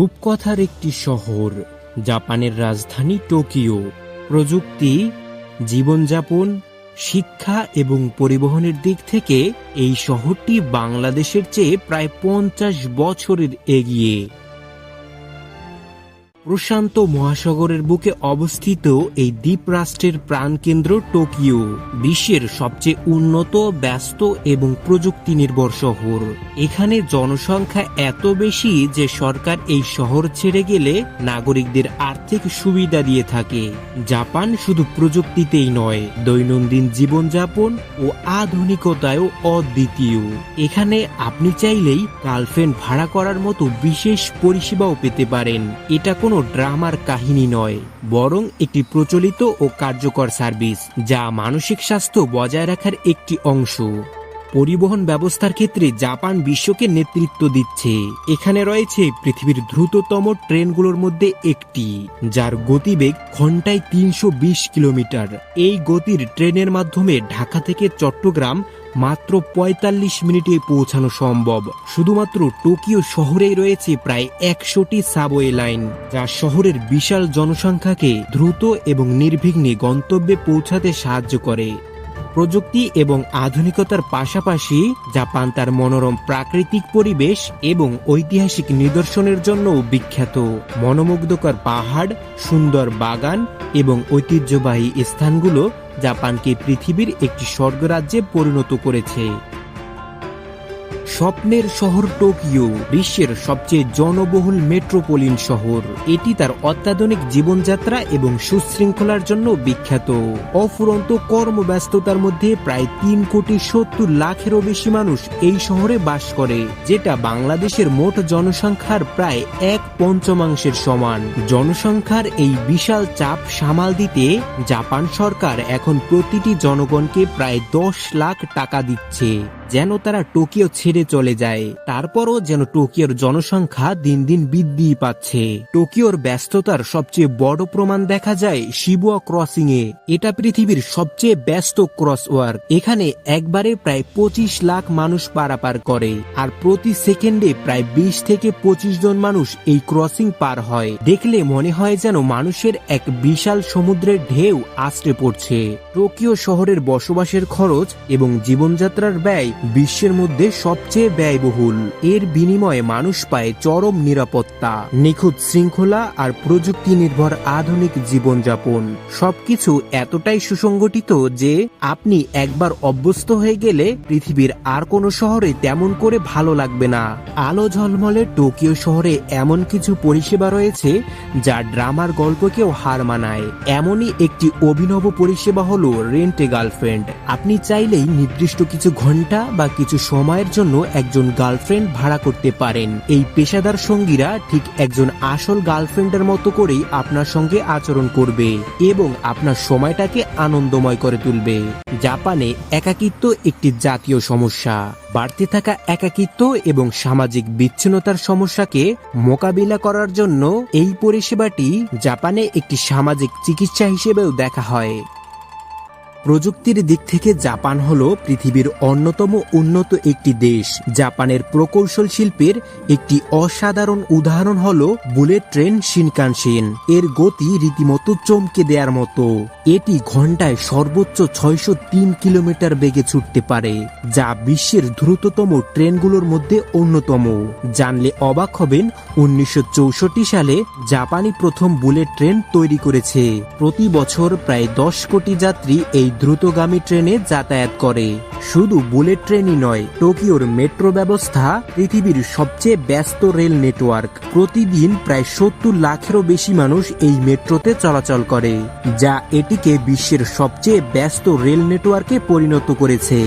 রূপকথার একটি শহর, জাপানের রাজধানী টোকিও। প্রযুক্তি, জীবনযাপন, শিক্ষা এবং পরিবহনের দিক থেকে এই শহরটি বাংলাদেশের চেয়ে প্রায় পঞ্চাশ বছরের এগিয়ে। প্রশান্ত মহাসাগরের বুকে অবস্থিত এই দ্বীপরাষ্ট্রের প্রাণকেন্দ্র টোকিও, বিশ্বের সবচেয়ে উন্নত, ব্যস্ত এবং প্রযুক্তি নির্ভর শহর। এখানে জনসংখ্যা এত বেশি যে সরকার এই শহর ছেড়ে গেলে নাগরিকদের আর্থিক সুবিধা দিয়ে থাকে। জাপান শুধু প্রযুক্তিতেই নয়, দৈনন্দিন জীবনযাপন ও আধুনিকতায়ও অদ্বিতীয়। এখানে আপনি চাইলেই গার্লফ্রেন্ড ভাড়া করার মতো বিশেষ পরিষেবাও পেতে পারেন। এটা কোনো ড্রামার কাহিনী নয়, বরং একটি প্রচলিত ও কার্যকর সার্ভিস, যা মানসিক স্বাস্থ্য বজায় রাখার একটি অংশ। পরিবহন ব্যবস্থার ক্ষেত্রে জাপান বিশ্বকে নেতৃত্ব দিচ্ছে। এখানে রয়েছে পৃথিবীর দ্রুততম ট্রেনগুলোর মধ্যে একটি, যার গতিবেগ ঘন্টায় তিনশো বিশ কিলোমিটার। এই গতির ট্রেনের মাধ্যমে ঢাকা থেকে চট্টগ্রাম মাত্র ৪৫ মিনিটে পৌঁছানো সম্ভব। শুধুমাত্র টোকিও শহরেই রয়েছে প্রায় একশোটি সাবওয়ে লাইন, যা শহরের বিশাল জনসংখ্যাকে দ্রুত এবং নির্বিঘ্নে গন্তব্যে পৌঁছাতে সাহায্য করে। প্রযুক্তি এবং আধুনিকতার পাশাপাশি জাপান তার মনোরম প্রাকৃতিক পরিবেশ এবং ঐতিহাসিক নিদর্শনের জন্য বিখ্যাত। মনোমুগ্ধকর পাহাড়, সুন্দর বাগান এবং ঐতিহ্যবাহী স্থানগুলো জাপানকে পৃথিবীর একটি স্বর্গরাজ্যে পরিণত করেছে। স্বপ্নের শহর টোকিও, বিশ্বের সবচেয়ে জনবহুল মেট্রোপলিন শহর। এটি তার অত্যাধুনিক জীবনযাত্রা এবং সুশৃঙ্খলার জন্য বিখ্যাত। অফুরন্ত কর্মব্যস্ততার মধ্যে প্রায় তিন কোটি সত্তর লাখেরও বেশি মানুষ এই শহরে বাস করে, যেটা বাংলাদেশের মোট জনসংখ্যার প্রায় এক পঞ্চমাংশের সমান। জনসংখ্যার এই বিশাল চাপ সামাল দিতে জাপান সরকার এখন প্রতিটি জনগণকে প্রায় দশ লাখ টাকা দিচ্ছে। যেন তারা টোকিও ছেড়ে চলে যায়। তারপরও যেন টোকিওর জনসংখ্যা দিন দিন বৃদ্ধি পাচ্ছে। টোকিওর ব্যস্ততার সবচেয়ে বড় প্রমাণ দেখা যায় শিবুয়া ক্রসিং এ এটা পৃথিবীর সবচেয়ে ব্যস্ত ক্রসওয়ার। এখানে একবারে প্রায় পঁচিশ লাখ মানুষ পারাপার করে। আর প্রতি সেকেন্ডে প্রায় বিশ থেকে পঁচিশ জন মানুষ এই ক্রসিং পার হয়। দেখলে মনে হয় যেন মানুষের এক বিশাল সমুদ্রের ঢেউ আশ্রে পড়ছে। টোকিও শহরের বসবাসের খরচ এবং জীবনযাত্রার ব্যয় বিশ্বের মধ্যে সবচেয়ে ব্যয়বহুল। এর বিনিময়ে মানুষ পায় চরম নিরাপত্তা, নিখুঁত শৃঙ্খলা আর প্রযুক্তি নির্ভর আধুনিক জীবনযাপন। সবকিছু এতটাই সুসংগঠিত যে, আপনি একবার অভ্যস্ত হয়ে গেলে পৃথিবীর আর কোনো শহরে তেমন করে ভালো লাগবে না। আলো ঝলমলে টোকিও শহরে এমন কিছু পরিষেবা রয়েছে যা ড্রামার গল্পকেও হার মানায়। এমনই একটি অভিনব পরিষেবা হলো রেন্টে গার্লফ্রেন্ড। আপনি চাইলেই নির্দিষ্ট কিছু ঘণ্টা বা কিছু সময়ের জন্য একজন গার্লফ্রেন্ড ভাড়া করতে পারেন। এই পেশাদার সঙ্গীরা ঠিক একজন আসল গার্লফ্রেন্ডের মতো করেই আপনার সঙ্গে আচরণ করবে এবং আপনার সময়টাকে আনন্দময় করে তুলবে। জাপানে একাকিত্ব একটি জাতীয় সমস্যা। বাড়তে থাকা একাকিত্ব এবং সামাজিক বিচ্ছিন্নতার সমস্যাকে মোকাবিলা করার জন্য এই পরিষেবাটি জাপানে একটি সামাজিক চিকিৎসা হিসেবেও দেখা হয়। প্রযুক্তির দিক থেকে জাপান হল পৃথিবীর অন্যতম উন্নত একটি দেশ। জাপানের প্রকৌশল শিল্পের একটি অসাধারণ উদাহরণ হল বুলেট ট্রেন শিনকানসেন এর গতি রীতিমতো চমকে দেওয়ার মতো। এটি ঘন্টায় সর্বোচ্চ ছয়শো তিন কিলোমিটার বেগে ছুটতে পারে, যা বিশ্বের দ্রুততম ট্রেনগুলোর মধ্যে অন্যতম। জানলে অবাক হবেন, উনিশশো চৌষট্টি সালে জাপানি প্রথম বুলেট ট্রেন তৈরি করেছে। প্রতি বছর প্রায় দশ কোটি যাত্রী এই দ্রুতগামী ট্রেনে যাতায়াত করে। শুধু বুলেট ট্রেনই নয়, টোকিওর মেট্রো ব্যবস্থা পৃথিবীর সবচেয়ে ব্যস্ত রেল নেটওয়ার্ক। প্রতিদিন প্রায় সত্তর লাখেরও বেশি মানুষ এই মেট্রোতে চলাচল করে, যা এটিকে বিশ্বের সবচেয়ে ব্যস্ত রেল নেটওয়ার্কে পরিণত করেছে।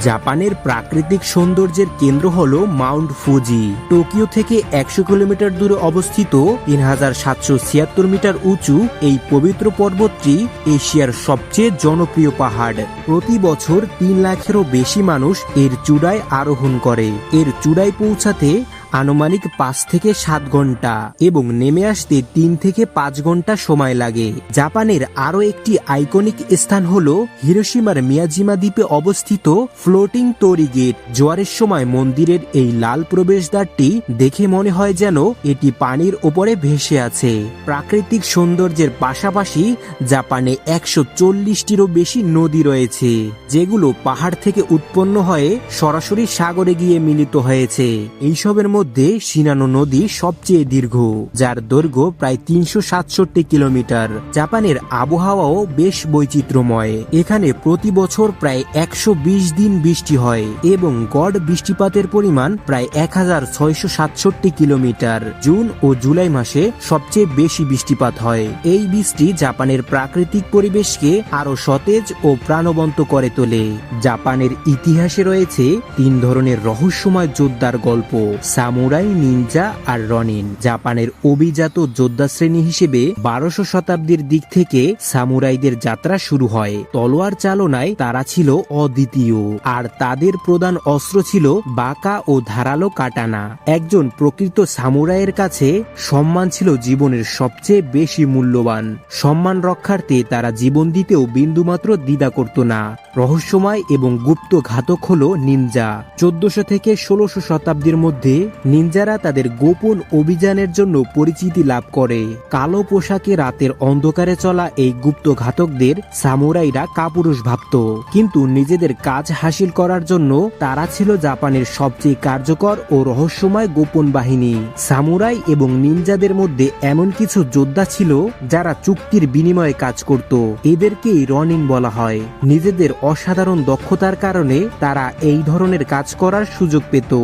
জাপানের প্রাকৃতিক সৌন্দর্যের কেন্দ্র হল মাউন্ট ফুজি। টোকিও থেকে একশো কিলোমিটার দূরে অবস্থিত তিন হাজার সাতশো ছিয়াত্তর মিটার উঁচু এই পবিত্র পর্বতটি এশিয়ার সবচেয়ে জনপ্রিয় পাহাড়। প্রতি বছর তিন লাখেরও বেশি মানুষ এর চূড়ায় আরোহণ করে। এর চূড়ায় পৌঁছাতে আনুমানিক পাঁচ থেকে সাত ঘণ্টা এবং নেমে আসতে তিন থেকে পাঁচ ঘণ্টা সময় লাগে। জাপানের আরও একটি আইকনিক স্থান হল হিরোসীমার মিয়াজিমা দ্বীপে অবস্থিত ফ্লোটিং তোরি গেট। জোয়ারের সময় মন্দিরের এই লাল প্রবেশদ্বারটি দেখে মনে হয় যেন এটি পানির ওপরে ভেসে আছে। প্রাকৃতিক সৌন্দর্যের পাশাপাশি জাপানে একশো চল্লিশটিরও বেশি নদী রয়েছে, যেগুলো পাহাড় থেকে উৎপন্ন হয়ে সরাসরি সাগরে গিয়ে মিলিত হয়েছে। এইসবের মধ্যে সিনানো নদী সবচেয়ে দীর্ঘ, যার দৈর্ঘ্য প্রায় তিনশো সাতষট্টি কিলোমিটার। জাপানের আবহাওয়াও বেশ বৈচিত্র্যময়। এখানে প্রতি বছর প্রায় একশো বিশ দিন বৃষ্টি হয় এবং গড় বৃষ্টিপাতের পরিমাণ প্রায় এক হাজার ছয়শো সাতষট্টি কিলোমিটার। জুন ও জুলাই মাসে সবচেয়ে বেশি বৃষ্টিপাত হয়। এই বৃষ্টি জাপানের প্রাকৃতিক পরিবেশকে আরও সতেজ ও প্রাণবন্ত করে তোলে। জাপানের ইতিহাসে রয়েছে তিন ধরনের রহস্যময় যোদ্ধার গল্প সামুরাই, নিনজা আর রনিন। জাপানের অভিজাত যোদ্ধা শ্রেণি হিসেবে বারোশো শতাব্দীর দিক থেকে সামুরাইদের যাত্রা শুরু হয়। তলোয়ার চালনায় তারা ছিল অদ্বিতীয়, আর তাদের প্রধান অস্ত্র ছিল বাঁকা ও ধারালো কাটানা। একজন প্রকৃত সামুরাইয়ের কাছে সম্মান ছিল জীবনের সবচেয়ে বেশি মূল্যবান। সম্মান রক্ষার্থে তারা জীবন দিতেও বিন্দুমাত্র দ্বিধা করত না। রহস্যময় এবং গুপ্ত ঘাতক হল নিনজা। চোদ্দশো থেকে ষোলশো শতাব্দীর মধ্যে নিনজারা তাদের গোপন অভিযানের জন্য পরিচিতি লাভ করে। কালো পোশাকে রাতের অন্ধকারে চলা এই গুপ্ত ঘাতকদের সামুরাইরা কাপুরুষ ভাবত। কিন্তু নিজেদের কাজ হাসিল করার জন্য তারা ছিল জাপানের সবচেয়ে কার্যকর ও রহস্যময় গোপন বাহিনী। সামুরাই এবং নিনজাদের মধ্যে এমন কিছু যোদ্ধা ছিল যারা চুক্তির বিনিময়ে কাজ করত। এদেরকেই রনিন বলা হয়। নিজেদের অসাধারণ দক্ষতার কারণে তারা এই ধরনের কাজ করার সুযোগ পেত।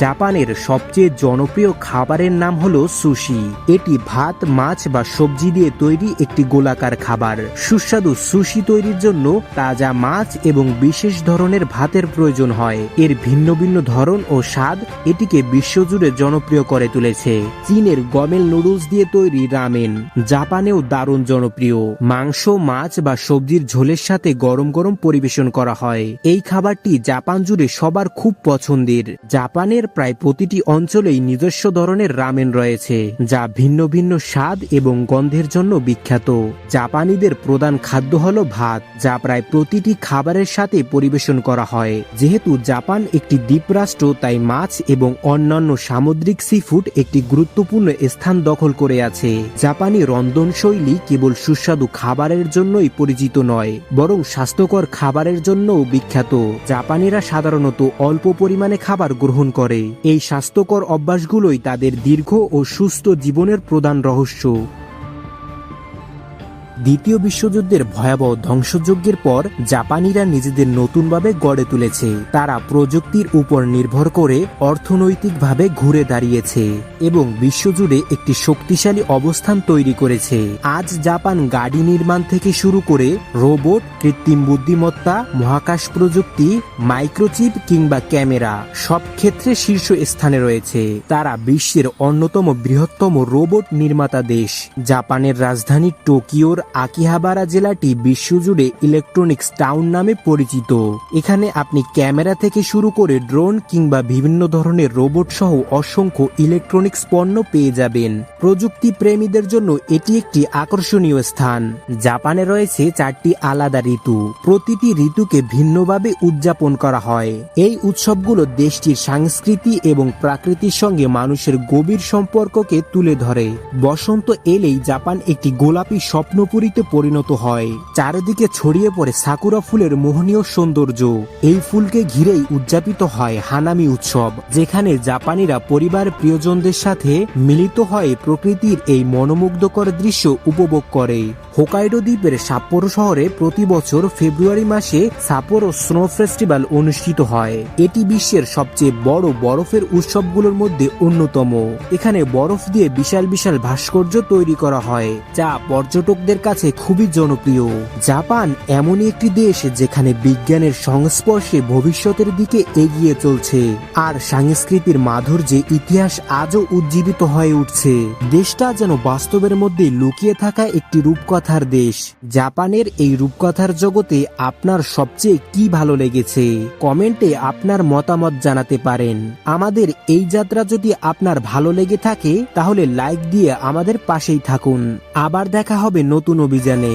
জাপানের সবচেয়ে জনপ্রিয় খাবারের নাম হলো সুশি। এটি ভাত, মাছ বা সবজি দিয়ে তৈরি একটি গোলাকার খাবার। সুস্বাদু সুশি তৈরির জন্য তাজা মাছ এবং বিশেষ ধরনের ভাতের প্রয়োজন হয়। এর ভিন্ন ভিন্ন ধরন ও স্বাদ এটিকে বিশ্বজুড়ে জনপ্রিয় করে তুলেছে। চীনের গমেল নুডলস দিয়ে তৈরি রামেন জাপানেও দারুণ জনপ্রিয়। মাংস, মাছ বা সবজির ঝোলের সাথে গরম গরম পরিবেশন করা হয়। এই খাবারটি জাপান জুড়ে সবার খুব পছন্দের। জাপানের প্রায় প্রতিটি অঞ্চলেই নিজস্ব ধরনের রামেন রয়েছে, যা ভিন্ন ভিন্ন স্বাদ এবং গন্ধের জন্য বিখ্যাত। জাপানিদের প্রধান খাদ্য হল ভাত, যা প্রায় প্রতিটি খাবারের সাথে পরিবেশন করা হয়। যেহেতু জাপান একটি দ্বীপরাষ্ট্র তাই মাছ এবং অন্যান্য সামুদ্রিক সিফুড একটি গুরুত্বপূর্ণ স্থান দখল করে আছে। জাপানি রন্ধনশৈলী কেবল সুস্বাদু খাবারের জন্যই পরিচিত নয়, বরং স্বাস্থ্যকর খাবারের জন্যও বিখ্যাত। জাপানিরা সাধারণত অল্প পরিমাণে খাবার গ্রহণ করে। এই স্বাস্থ্যকর অভ্যাসগুলোই তাদের দীর্ঘ ও সুস্থ জীবনের প্রধান রহস্য। দ্বিতীয় বিশ্বযুদ্ধের ভয়াবহ ধ্বংসযজ্ঞের পর জাপানিরা নিজেদের নতুনভাবে গড়ে তুলেছে। তারা প্রযুক্তির উপর নির্ভর করে অর্থনৈতিকভাবে ঘুরে দাঁড়িয়েছে এবং বিশ্বজুড়ে একটি শক্তিশালী অবস্থান তৈরি করেছে। আজ জাপান গাড়ি নির্মাণ থেকে শুরু করে রোবট, কৃত্রিম বুদ্ধিমত্তা, মহাকাশ প্রযুক্তি, মাইক্রোচিপ কিংবা ক্যামেরা সব ক্ষেত্রে শীর্ষ স্থানে রয়েছে। তারা বিশ্বের অন্যতম বৃহত্তম রোবট নির্মাতা দেশ। জাপানের রাজধানী টোকিওর আকিহাবারা জেলাটি বিশ্বজুড়ে ইলেকট্রনিক্স টাউন নামে পরিচিত। এখানে আপনি ক্যামেরা থেকে শুরু করে ড্রোন কিংবা বিভিন্ন ধরনের রোবট সহ অসংখ্য ইলেকট্রনিক্স পণ্য পেয়ে যাবেন। প্রযুক্তি প্রেমীদের জন্য এটি একটি আকর্ষণীয় স্থান। জাপানে রয়েছে চারটি আলাদা ঋতু। প্রতিটি ঋতুকে ভিন্নভাবে উদযাপন করা হয়। এই উৎসবগুলো দেশটির সংস্কৃতি এবং প্রাকৃতির সঙ্গে মানুষের গভীর সম্পর্ককে তুলে ধরে। বসন্ত এলেই জাপান একটি গোলাপি স্বপ্নপুরীতে পরিণত হয়। চারিদিকে ছড়িয়ে পড়ে সাকুরা ফুলের মোহনীয় সৌন্দর্য। এই ফুলকে ঘিরেই উদযাপিত হয় হানামি উৎসব, যেখানে জাপানিরা পরিবার প্রিয়জনদের সাথে মিলিত হয়ে প্রকৃতির এই মনোমুগ্ধকর দৃশ্য উপভোগ করে। হোকাইডো দ্বীপের সাপ্পোরো শহরে প্রতি বছর ফেব্রুয়ারি মাসে সাপোরো স্নো ফেস্টিভ্যাল অনুষ্ঠিত হয়। এটি বিশ্বের সবচেয়ে বড় বরফের উৎসবগুলোর মধ্যে অন্যতম। এখানে বরফ দিয়ে বিশাল বিশাল ভাস্কর্য তৈরি করা হয়, যা পর্যটকদের কাছে খুবই জনপ্রিয়। জাপান এমনই একটি দেশ যেখানে বিজ্ঞানের সংস্পর্শে ভবিষ্যতের দিকে এগিয়ে চলছে, আর সংস্কৃতির মাধুর্যে ইতিহাস আজও উজ্জীবিত হয়ে উঠছে। দেশটা যেন বাস্তবের মধ্যে লুকিয়ে থাকা একটি রূপকথা রূপকথার দেশ। জাপানের এই রূপকথার জগতে আপনার সবচেয়ে কি ভালো লেগেছে? কমেন্টে আপনার মতামত জানাতে পারেন। আমাদের এই যাত্রা যদি আপনার ভালো লেগে থাকে, তাহলে লাইক দিয়ে আমাদের পাশেই থাকুন। আবার দেখা হবে নতুন অভিযানে।